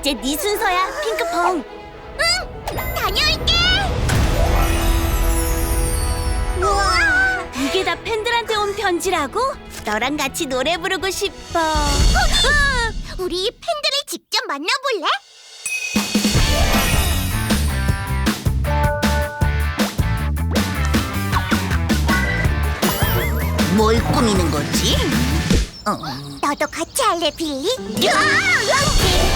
이제 네 순서야, 핑크퐁. 응, 다녀올게. 우와, 이게 다 팬들한테 온 편지라고? 너랑 같이 노래 부르고 싶어. 우리 팬들을 직접 만나볼래? 뭘 꾸미는 거지? 어. 너도 같이 할래, 빌리? 야! 아!